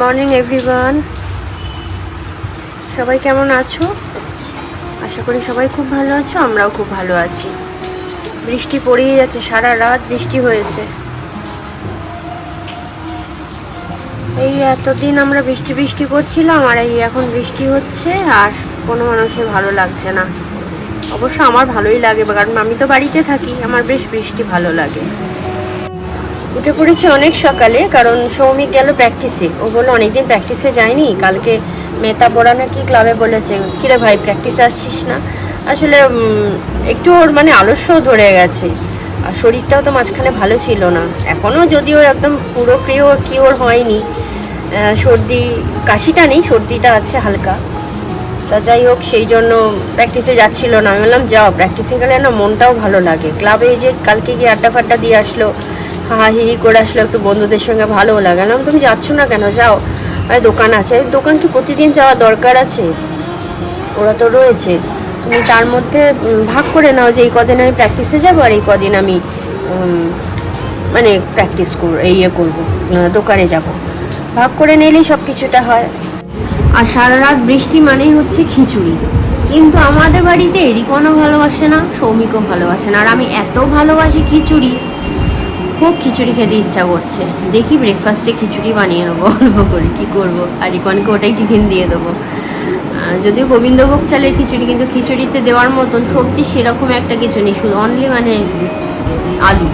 Morning, everyone. সবাই কেমন আছো? আশা করি সবাই খুব ভালো আছো, আমরাও খুব ভালো আছি। বৃষ্টি পড়েই যাচ্ছে, সারা রাত বৃষ্টি হয়েছে। এই এতদিন আমরা বৃষ্টি বৃষ্টি করছিলাম, আর এই এখন বৃষ্টি হচ্ছে, আর কোনো মানুষের ভালো লাগছে না। অবশ্য আমার ভালোই লাগে, কারণ আমি তো বাড়িতে থাকি, আমার বেশ বৃষ্টি ভালো লাগে। উঠে পড়েছি অনেক সকালে, কারণ সৌমিক গেল প্র্যাকটিসে ও বলল, অনেকদিন প্র্যাকটিসে যায়নি কালকে মেতা পড়া নাকি ক্লাবে বলেছে, কিরে ভাই প্র্যাকটিসে আসছিস না? আসলে একটু ওর মানে আলস্য ধরে গেছে। আর শরীরটাও তো মাঝখানে ভালো ছিল না। এখনও যদিও একদম পুরো প্রিয় কিওর হয়নি সর্দি, কাশিটা নেই, সর্দিটা আছে হালকা। তা যাই হোক, সেই জন্য প্র্যাকটিসে যাচ্ছিল না। আমি বললাম, যাও প্র্যাকটিসে গেলে না মনটাও ভালো লাগে। ক্লাবে যে কালকে গিয়ে আড্ডা ফাড্ডা দিয়ে আসলো হা হি হি করে আসলো একটু বন্ধুদের সঙ্গে ভালো লাগে। না তুমি যাচ্ছ না কেন? যাও। আরে, দোকান আছে। দোকান কি প্রতিদিন যাওয়া দরকার আছে? ওরা তো রয়েছে। তুমি তার মধ্যে ভাগ করে নাও যে এই কদিন আমি প্র্যাকটিসে যাব আর এই কদিন আমি মানে প্র্যাকটিস এই ইয়ে করব দোকানে যাব। ভাগ করে নিলেই সব কিছুটা হয়। আর সারা রাত বৃষ্টি মানেই হচ্ছে খিচুড়ি। কিন্তু আমাদের বাড়িতে এরিকনও ভালোবাসে না, সৌমিকও ভালোবাসে না। আর আমি এত ভালোবাসি খিচুড়ি খুব খিচুড়ি খেতে ইচ্ছা করছে। দেখি ব্রেকফাস্টে খিচুড়ি বানিয়ে নেব অল্প করে। কী করব? আর রিকনকে ওটাই টিফিন দিয়ে দেবো। যদিও গোবিন্দভোগ চালের খিচুড়ি, কিন্তু খিচুড়িতে দেওয়ার মতন সবজি সেরকম একটা কিছু নেই। শুধু অনলি মানে আলু।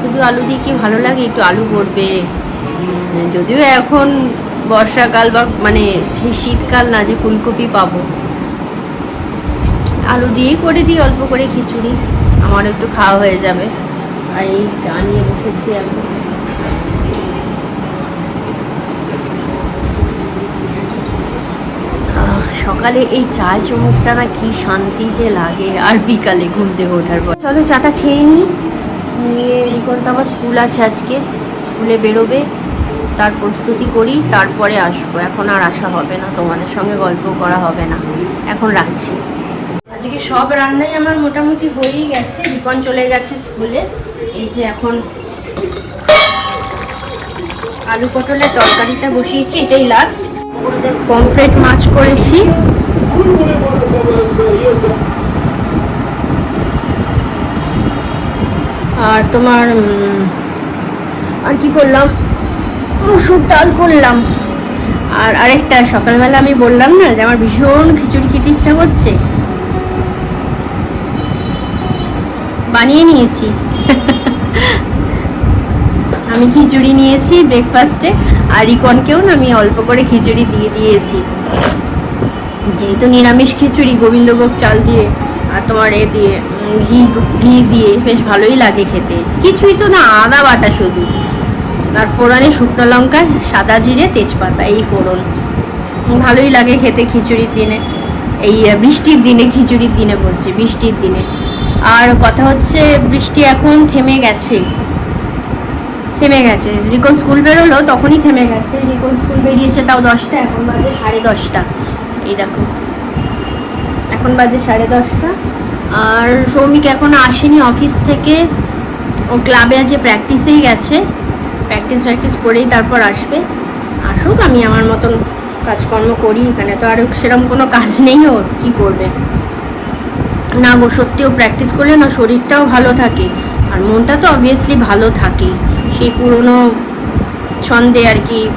শুধু আলু দিয়ে কি ভালো লাগে? একটু আলু করবে। যদিও এখন বর্ষাকাল বা মানে শীতকাল না, যে ফুলকপি পাবো। আলু দিয়েই করে দিই, অল্প করে খিচুড়ি। আমার একটু খাওয়া হয়ে যাবে। আর এই চা নিয়ে বসেছি এখন। সকালে এই চা চমকটা না কি শান্তি যে লাগে, আর বিকালে ঘুম থেকে ওঠার পর। চলো চাটা খেয়ে নিই নিয়ে রিকন তো আমার স্কুল আছে আজকে, স্কুলে বেরোবে, তার প্রস্তুতি করি, তারপরে আসব। এখন আর আসা হবে না, তোমাদের সঙ্গে গল্প করা হবে না। এখন রাখছি। আজকে সব রান্নাই আমার মোটামুটি হয়েই গেছে। রিকন চলে গেছে স্কুলে এই যে এখন আলু পটলের তরকারিটা বসিয়েছি, এটাই লাস্ট পমফ্রেট মাছ করেছি। আর তোমার আর কি করলাম? মুসুর ডাল করলাম। আর আরেকটা, সকালবেলা আমি বললাম না যে আমার ভীষণ খিচুড়ি খেতে ইচ্ছা করছে। বানিয়ে নিয়েছি। আমি খিচুড়ি নিয়েছি ব্রেকফাস্টে আর রিকনকেও আমি অল্প করে খিচুড়ি দিয়ে দিয়েছি। যেহেতু নিরামিষ খিচুড়ি, গোবিন্দভোগ চাল দিয়ে আর তোমার এ দিয়ে ঘি ঘি দিয়ে বেশ ভালোই লাগে খেতে। কিছুই তো না, আদা বাটা শুধু। আর ফোড়নে শুকনো লঙ্কা, সাদা জিরে, তেজপাতা, এই ফোড়ন। ভালোই লাগে খেতে খিচুড়ির দিনে। এই বৃষ্টির দিনে, খিচুড়ির দিনে বলছি, বৃষ্টির দিনে। আর কথা হচ্ছে, বৃষ্টি এখন থেমে গেছে। থেমে গেছে। রিকন স্কুল বেরোলো, তখনই থেমে গেছে। রিকন স্কুল বেরিয়েছে, তাও দশটা, এখন বাজে সাড়ে দশটা। এই দেখো। এখন বাজে সাড়ে দশটা। আর সৌমিক এখনও আসেনি অফিস থেকে। ও ক্লাবে আজ প্র্যাকটিসেই গেছে। প্র্যাকটিস প্র্যাকটিস করেই তারপর আসবে। আসুক, আমি আমার মতন কাজকর্ম করি। এখানে তো আর সেরকম কোনো কাজ নেই ওর। কী করবে? না গো, সত্যিও প্র্যাকটিস করলে না শরীরটাও ভালো থাকে। আর মনটা তো অবভিয়াসলি ভালো থাকে সেই পুরনো ছন্দে আর কি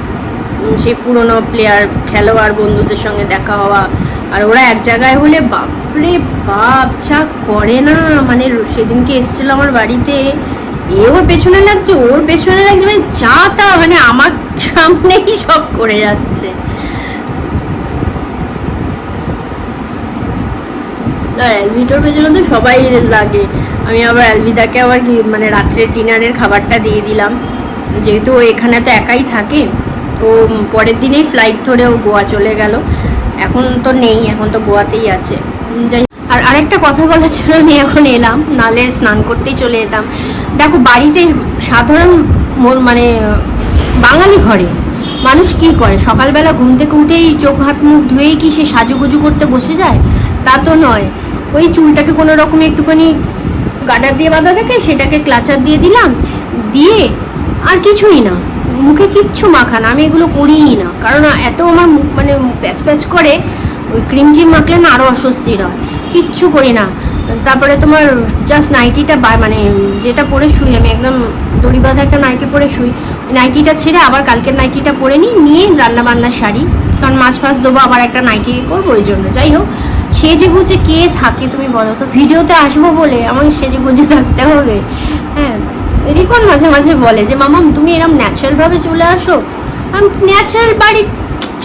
সেই পুরনো প্লেয়ার খেলোয়াড় বন্ধুদের সঙ্গে দেখা হওয়া। আর ওরা এক জায়গায় হলে বাপরে বাপ, যা করে না। মানে সেদিনকে এসেছিল আমার বাড়িতে। এ ওর পেছনে লাগছে, ওর পেছনে লাগছে মানে যা তা মানে আমার সামনেই সব করে যাচ্ছে। অ্যালভিটোর পেছনে তো সবাই লাগে। আমি আবার অ্যালভিদাকে আবার কি মানে রাত্রে ডিনারের খাবারটা দিয়ে দিলাম। যেহেতু এখানে তো একাই থাকে ও পরের দিনেই ফ্লাইট ধরে ও গোয়া চলে গেল। এখন তো নেই, এখন তো গোয়াতেই আছে। যাই আর আরেকটা কথা বলার জন্য আমি এখন এলাম, নালে স্নান করতেই চলে যেতাম। দেখো, বাড়িতে সাধারণ মোর- মানে বাঙালি ঘরে মানুষ কি করে? সকালবেলা ঘুম থেকে উঠেই চোখ হাত মুখ ধুয়েই কি সে সাজুগুজু করতে বসে যায়? তা তো নয়। ওই চুলটাকে কোনো রকম একটুখানি গাডার দিয়ে বাঁধা থাকে, সেটাকে ক্লাচার দিয়ে দিলাম, দিয়ে আর কিছুই না। মুখে কিচ্ছু মাখা না, আমি এগুলো করিই না। কারণ এত আমার মুখ মানে প্যাচ প্যাচ করে, ওই ক্রিম জিম মাখলে না আরও অস্বস্তির হয়। কিচ্ছু করি না। তারপরে তোমার জাস্ট নাইটিটা বা মানে যেটা পরে শুই, আমি একদম দড়ি বাঁধা একটা নাইটি পরে শুই। নাইটিটা ছেড়ে আবার কালকের নাইটিটা পরে নিই, নিয়ে রান্না বান্নার শাড়ি। কারণ মাছ ফাছ দেবো আবার একটা নাইটি করব, ওই জন্য। যাই হোক সেজে গুজে কে থাকে তুমি বলো? তো ভিডিওতে আসব বলে আমাকে সেজে গুজে থাকতে হবে। হ্যাঁ রিকন মাঝে মাঝে বলে যে মামাম তুমি এরকম ন্যাচারালভাবে চলে আসো? আমি, ন্যাচারাল বাড়ি,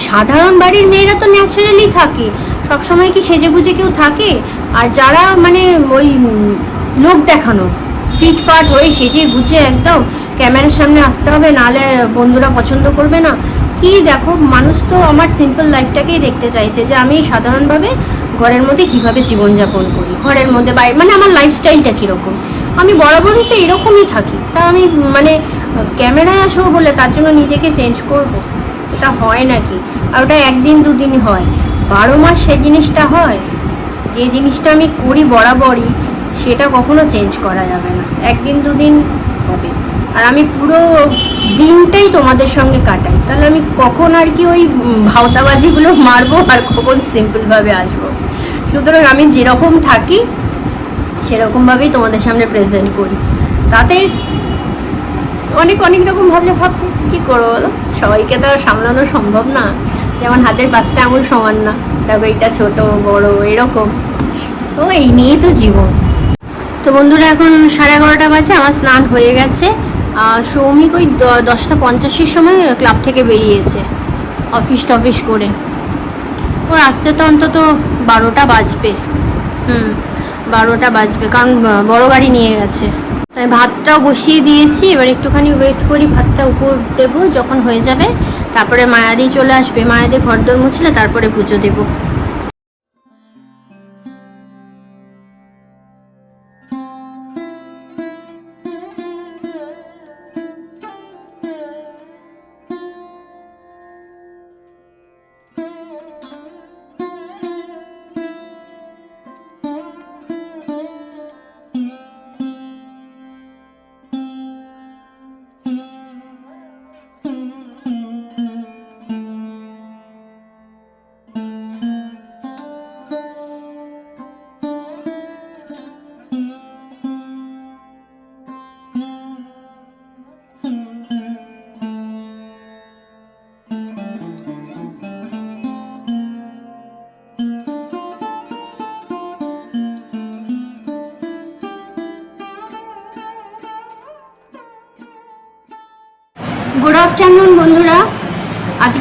সাধারণ বাড়ির মেয়েরা তো ন্যাচারালি থাকে। সবসময় কি সেজে গুজে কেউ থাকে? আর যারা মানে ওই লোক দেখানো, ফিটফাট হয়ে সেজে গুজে একদম ক্যামেরার সামনে আসতে হবে, নাহলে বন্ধুরা পছন্দ করবে না। কি দেখো, মানুষ তো আমার সিম্পল লাইফটাকেই দেখতে চাইছে যে, আমি সাধারণভাবে ঘরের মধ্যে কীভাবে জীবনযাপন করি? ঘরের মধ্যে বাইরে মানে আমার লাইফস্টাইলটা কীরকম? আমি বরাবরই তো এরকমই থাকি। তা আমি মানে ক্যামেরায় আসব বলে তার জন্য নিজেকে চেঞ্জ করব? এটা হয় নাকি? আর ওটা একদিন দুদিন হয়। বারো মাস সে জিনিসটা হয়। যে জিনিসটা আমি করি বরাবরই, সেটা কখনো চেঞ্জ করা যাবে না। একদিন দুদিন হবে। আর আমি পুরো দিনটাই তোমাদের সঙ্গে কাটাই। তাহলে আমি কখন আর কি ওই ভাওতাবাজিগুলো মারবো আর কখন সিম্পলভাবে আসব? সুতরাং আমি যেরকম থাকি, সেরকমভাবেই তোমাদের সামনে প্রেজেন্ট করি। তাতে অনেক অনেক রকম ভাবলে ভাববো কী করব বলো? সবাইকে তো সামলানো সম্ভব না। যেমন হাতের পাঁচটা আঙুল সমান না। দেখো এইটা ছোট, বড়, এরকম। ও এই নিয়েই তো জীবন। তো বন্ধুরা, এখন সাড়ে এগারোটা বাজে, আমার স্নান হয়ে গেছে। সৌমিক ওই দশটা পঞ্চাশের সময় ক্লাব থেকে বেরিয়েছে অফিস টফিস করে। ওর আসতে তো অন্তত বারোটা বাজবে। হুম, বারোটা বাজবে, কারণ বড় গাড়ি নিয়ে গেছে। আমি ভাতটাও বসিয়ে দিয়েছি, এবার একটুখানি ওয়েট করি, ভাতটা উপর দেবো, যখন হয়ে যাবে, তারপরে মায়াদি চলে আসবে। মায়াদি ঘর দর মুছলে তারপরে পুজো দেবো।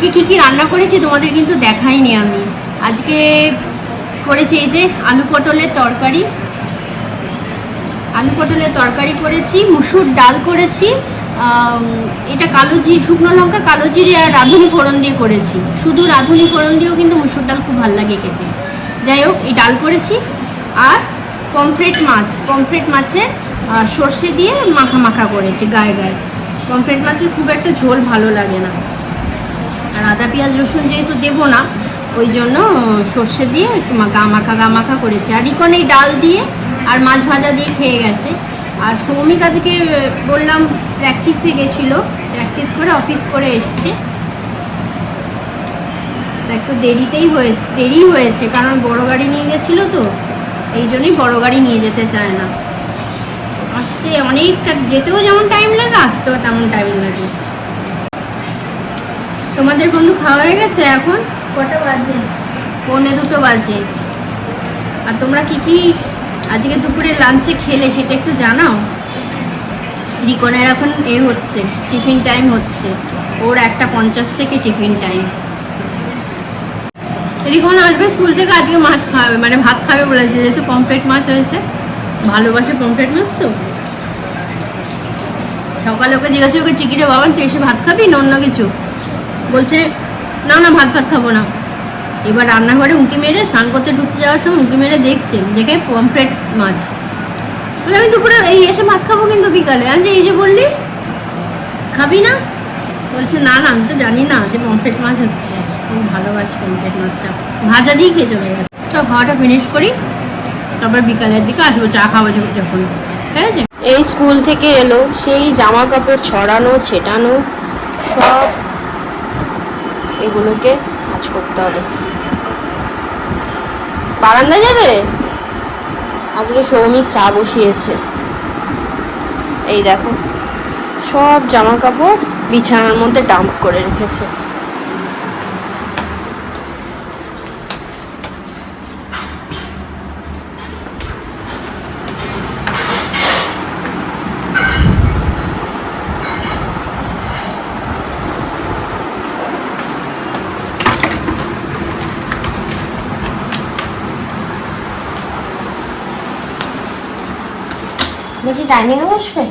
আজকে কি কি রান্না করেছি তোমাদের কিন্তু দেখাইনি আমি। আজকে করেছি এই যে আলু পটলের তরকারি। আলু পটলের তরকারি করেছি, মুসুর ডাল করেছি এটা কালো জি, শুকনো লঙ্কা, কালো জিরে আর রাঁধুনি ফোড়ন দিয়ে করেছি। শুধু রাঁধুনি ফোড়ন দিয়েও কিন্তু মুসুর ডাল খুব ভালো লাগে খেতে। যাই হোক, এই ডাল করেছি আর পমফ্রেট মাছ, পমফ্রেট মাছের সর্ষে দিয়ে মাখা মাখা করেছি, গায়ে গায়ে। পমফ্রেট মাছের খুব একটা ঝোল ভালো লাগে না। আর আদা পেঁয়াজ রসুন যেহেতু দেবো না, ওই জন্য সর্ষে দিয়ে একটু মা- গা মাখা গা মাখা করেছি। আর ইকন এই ডাল দিয়ে আর মাছ ভাজা দিয়ে খেয়ে গেছে। আর সৌমিক আজকে বললাম প্র্যাকটিসে গেছিল। প্র্যাকটিস করে অফিস করে এসছে। একটু দেরিতেই হয়েছে, দেরি হয়েছে, কারণ বড় গাড়ি নিয়ে গেছিল তো। এই জন্যই বড় গাড়ি নিয়ে যেতে চায় না। আসতে অনেকটা, যেতেও যেমন টাইম লাগে, আসতেও তেমন টাইম লাগে। তোমাদের বন্ধু খাওয়া হয়ে গেছে এখন? কটা বাজে? পৌনে দুটো বাজে। আর তোমরা কি কি আজকে দুপুরে লাঞ্চে খেলে সেটা একটু জানাও? রিকনের এখন এ হচ্ছে টিফিন টাইম হচ্ছে। ওর একটা পঞ্চাশ থেকে টিফিন টাইম রিকন আসবে স্কুল থেকে আজকে মাছ খাবে মানে ভাত খাবে বলেছে। যেহেতু পমফ্রেট মাছ হয়েছে ভালোবাসে পমফ্রেট মাছ তো। সকালে ওকে জিজ্ঞাসা ওকে চিকিরে বাবা তুই এসে ভাত খাবি না অন্য কিছু? বলছে, না না, ভাত ফাত খাব না। এবার রান্নাঘরে উঁকি মেরে স্নান করতে ঢুকতে যাওয়ার সময় উঁকি মেরে দেখছে, দেখে পমফ্রেট মাছ। বলে, আমি দুপুরে এই এসে ভাত খাব কিন্তু বিকালে। আমি যে, এই যে বললি, খাবি না? বলছে, না না, আমি তো জানি না যে পমফ্রেট মাছ হচ্ছে। খুব ভালোবাসি পমফ্রেট মাছটা। ভাজা দিয়ে খেয়ে চলে গেছে। তো খাওয়াটা ফিনিশ করি, তারপর বিকালের দিকে আসব, চা খাওয়া যখন। ঠিক আছে? এই স্কুল থেকে এলো, সেই জামা কাপড় ছড়ানো, ছেটানো, সব এগুলোকে কাজ করতে হবে। বারান্দা যাবে? আজকে সৌমিক চা বসিয়েছে। এই দেখো, সব জামা কাপড় বিছানার মধ্যে ডাম্প করে রেখেছে। বলছি ডাইনিং এ বসবে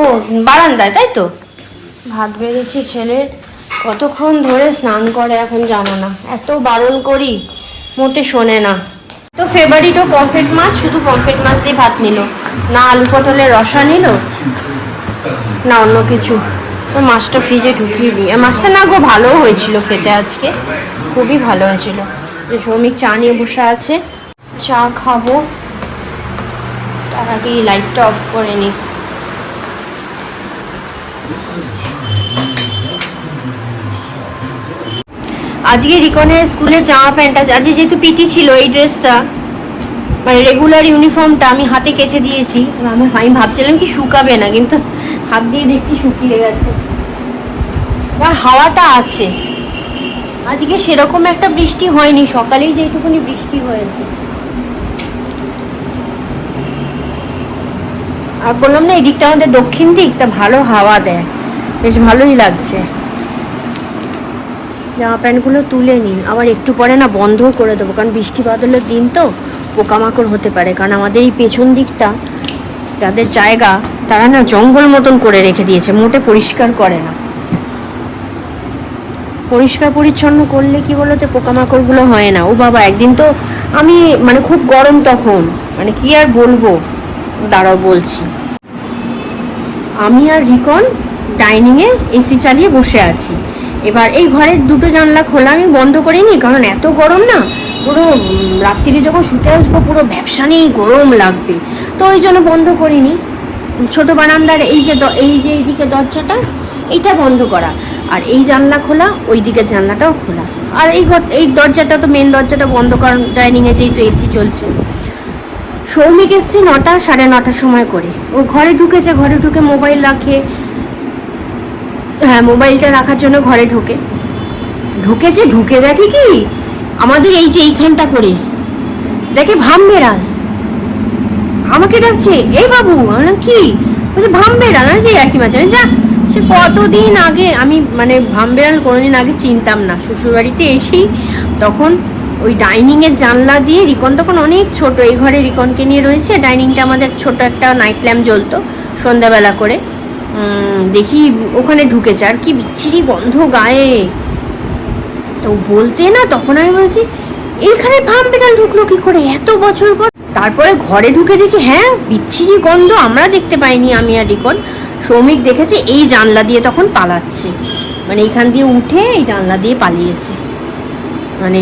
ও বারান্দায় তাই তো? ভাত বেড়েছি ছেলের কতক্ষণ ধরে স্নান করে এখন জানো না। এত বারণ করি মোটে শোনে না। তো ফেভারিটও পমফ্রেট মাছ শুধু পমফ্রেট মাছ দিয়ে ভাত নিল। না আলু পটলের রসা নিল? না অন্য কিছু। তো মাছটা ফ্রিজে ঢুকিয়ে দিই। মাছটা না গো ভালোও হয়েছিল খেতে আজকে। খুবই ভালো হয়েছিল। যে সৌমিক চা নিয়ে বসে আছে। চা খাব। তার আগে লাইটটা অফ করে নিই আজকে রিকনের স্কুলের জামা প্যান্টটা আজকে যেহেতু পিটি ছিল এই ড্রেসটা মানে রেগুলার ইউনিফর্মটা আমি হাতে কেচে দিয়েছি। আমার আমি ভাবছিলাম কি শুকাবে না, কিন্তু হাত দিয়ে দেখছি শুকিয়ে গেছে। আর হাওয়াটা আছে। আজকে সেরকম একটা বৃষ্টি হয়নি। সকালেই যেটুকুনি বৃষ্টি হয়েছে। আর বললাম না এই দিকটা আমাদের দক্ষিণ দিকটা ভালো হাওয়া দেয়। বেশ ভালোই লাগছে। জামা প্যান্টগুলো তুলে নিন আবার একটু পরে না বন্ধ করে দেবো, কারণ বৃষ্টি বাদলের দিন তো পোকামাকড় হতে পারে। কারণ আমাদের এই পেছন দিকটা, যাদের জায়গা, তারা না জঙ্গল মতন করে রেখে দিয়েছে, মোটে পরিষ্কার করে না। পরিষ্কার পরিচ্ছন্ন করলে কি বলতো, পোকামাকড়গুলো হয় না। ও বাবা, একদিন তো আমি মানে খুব গরম তখন মানে কি আর বলব? দাঁড়াও বলছি। আমি আর রিকন ডাইনিংয়ে এসি চালিয়ে বসে আছি। এবার এই ঘরের দুটো জানলা খোলা আমি বন্ধ করিনি, কারণ এত গরম না? পুরো রাত্রিরে যখন শুতে আসব, পুরো ব্যবসা নেই গরম লাগবে। তো ওই জন্য বন্ধ করিনি। ছোট বারান্দার এই যে এই যে এইদিকে দরজাটা, এইটা বন্ধ করা। আর এই জানলা খোলা ওই দিকের জানলাটাও খোলা। আর এই ঘর, এই দরজাটা তো মেন দরজাটা বন্ধ, কারণ ডাইনিংয়ে যেহেতু এসি চলছে। সৌমিক এসছে নটা, সাড়ে নটার সময় করে। ও ঘরে ঢুকেছে, ঘরে ঢুকে মোবাইল রাখে। হ্যাঁ মোবাইলটা রাখার জন্য ঘরে ঢোকে। ঢুকেছে, ঢুকে দেখে কি? আমাদের এই যে এইখানটা করে। দেখে ভাম বেড়াল। আমাকে ডাকছে, এই বাবু, আমি কি? বলছে, ভাম বেড়াল, আমি যে একই মাছ যা, সে কতদিন আগে, আমি মানে ভাম বেড়াল কোনোদিন আগে চিনতাম না। শ্বশুরবাড়িতে এসেই তখন ওই ডাইনিংয়ের জানলা দিয়ে রিকন তখন অনেক ছোট, এই ঘরে রিকনকে নিয়ে রয়েছে। ডাইনিংটা আমাদের ছোট একটা নাইট ল্যাম্প জ্বলতো সন্ধ্যাবেলা করে। দেখি ওখানে ঢুকেছে, আর কি বিচ্ছিরি গন্ধ গায়ে। তো বলতে না, তখন আমি বলছি, এখানে ভাম বেড়াল ঢুকলো কি করে? এত বছর পর তারপরে ঘরে ঢুকে দেখি হ্যাঁ বিচ্ছিরি গন্ধ, আমরা দেখতে পাইনি আমি আর রিকন। শ্রমিক দেখেছে, এই জানলা দিয়ে তখন পালাচ্ছে। মানে এখান দিয়ে উঠে এই জানলা দিয়ে পালিয়েছে। মানে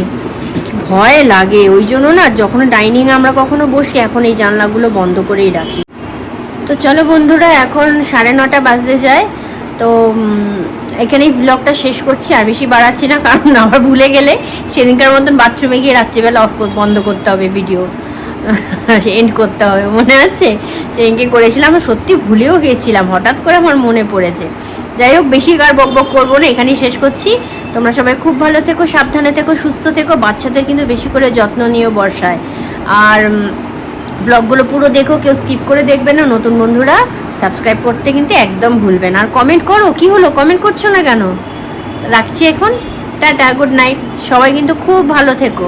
ভয় লাগে। ওই জন্য না যখন ডাইনিং আমরা কখনো বসি, এখন এই জানলাগুলো বন্ধ করেই রাখি। তো চলো বন্ধুরা, এখন সাড়ে নটা বাজতে যায়। তো এখানেই ব্লগটা শেষ করছি। আর বেশি বাড়াচ্ছি না, কারণ আবার ভুলে গেলে সেদিনকার মতন বাথরুমে গিয়ে রাত্রিবেলা অফ বন্ধ করতে হবে ভিডিও এন্ড করতে হবে, মনে আছে? সেদিনকে করেছিলাম, সত্যি ভুলেও গেছিলাম, হঠাৎ করে আমার মনে পড়েছে। যাই হোক, বেশি আর বক বক করব না, এখানেই শেষ করছি। তোমরা সবাই খুব ভালো থেকো, সাবধানে থেকো, সুস্থ থেকো, বাচ্চাদের কিন্তু বেশি করে যত্ন নিও বর্ষায়। আর ব্লগগুলো পুরো দেখো, কেউ স্কিপ করে দেখবে না, নতুন বন্ধুরা সাবস্ক্রাইব করতে কিন্তু একদম ভুলবেন আর কমেন্ট করো, কি হলো? কমেন্ট করছ না কেন? রাখছি এখন। টাটা গুড নাইট সবাই কিন্তু খুব ভালো থেকো।